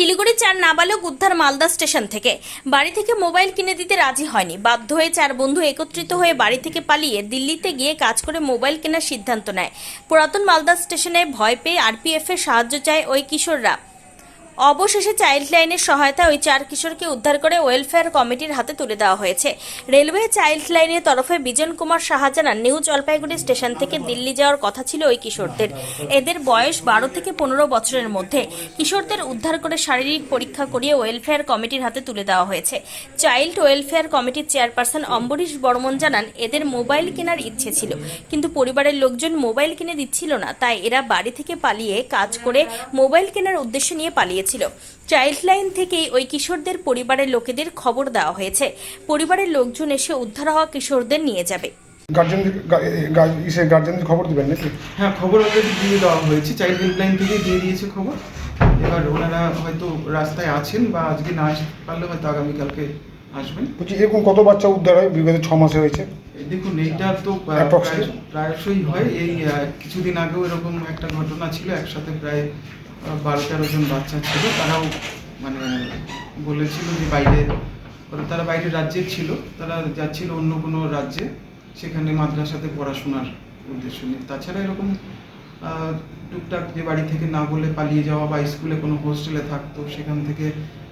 শিলিগুড়ি চার নাবালক উদ্ধার মালদা স্টেশন থেকে। বাড়ি থেকে মোবাইল কিনে দিতে রাজি হয়নি। বাধ্য হয়ে চার বন্ধু একত্রিত হয়ে বাড়ি থেকে পালিয়ে দিল্লিতে গিয়ে কাজ করে মোবাইল কেনার সিদ্ধান্ত নেয়। পুরাতন মালদা স্টেশনে ভয় পেয়ে আরপিএফ এর সাহায্য চায় ওই কিশোররা। অবশেষে চাইল্ড লাইনের সহায়তায় ওই চার কিশোরকে উদ্ধার করে ওয়েলফেয়ার কমিটির হাতে তুলে দেওয়া হয়েছে। রেলওয়ে চাইল্ড লাইনের তরফে বিজন কুমার সাহা জানান নিউ জলপাইগুড়ি স্টেশন থেকে দিল্লি যাওয়ার কথা ছিল ওই কিশোরদের। এদের বয়স বারো থেকে পনেরো বছরের মধ্যে। কিশোরদের উদ্ধার করে শারীরিক পরীক্ষা করিয়ে ওয়েলফেয়ার কমিটির হাতে তুলে দেওয়া হয়েছে। চাইল্ড ওয়েলফেয়ার কমিটির চেয়ারপারসন অম্বরীশ বর্মন জানান, এদের মোবাইল কেনার ইচ্ছে ছিল, কিন্তু পরিবারের লোকজন মোবাইল কিনে দিচ্ছিল না, তাই এরা বাড়ি থেকে পালিয়ে কাজ করে মোবাইল কেনার উদ্দেশ্য নিয়ে পালিয়েছিল চাইল্ড লাইন থেকেই ওই কিশোরদের পরিবারের লোকেদের খবর দেওয়া হয়েছে। পরিবারের লোকজন এসে উদ্ধার হওয়া কিশোরদের নিয়ে যাবে। গার্জেনদের ইসে গার্জেনদের খবর দিবেন নাকি? হ্যাঁ খবর অলরেডি দিয়ে দেওয়া হয়েছে। চাইল্ড হেল্পলাইন থেকে দিয়ে দিয়েছে খবর। এবার ওনারা হয়তো রাস্তায় আছেন বা আজকে না আসতে পারলে হয়তো আগামীকালকে আসবেন। বলছি এরকম কত বাচ্চা উদ্ধার হয়? বিগত ছ মাসে হয়েছে। দেখুন এইটা তো প্রায়শই হয়। এই কিছুদিন আগেও এরকম একটা ঘটনা ছিল। একসাথে প্রায় বারো তেরো জন বাচ্চা ছিল, তারাও মানে বলেছিল যে বাইরে, তারা বাইরের রাজ্যের ছিল, তারা যাচ্ছিল অন্য কোনো রাজ্যে, সেখানে মাদ্রাসাতে পড়াশোনার উদ্দেশ্য নিয়ে। তাছাড়া এরকম টুকটাক যে বাড়ি থেকে না বলে পালিয়ে যাওয়া বা স্কুলে কোনো হোস্টেলে থাকতো, সেখান থেকে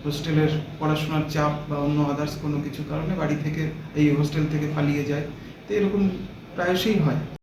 হোস্টেলের পড়াশোনার চাপ বা অন্য আদার্স কোনো কিছু কারণে বাড়ি থেকে, এই হোস্টেল থেকে পালিয়ে যায়। তো এরকম প্রায়শই হয়।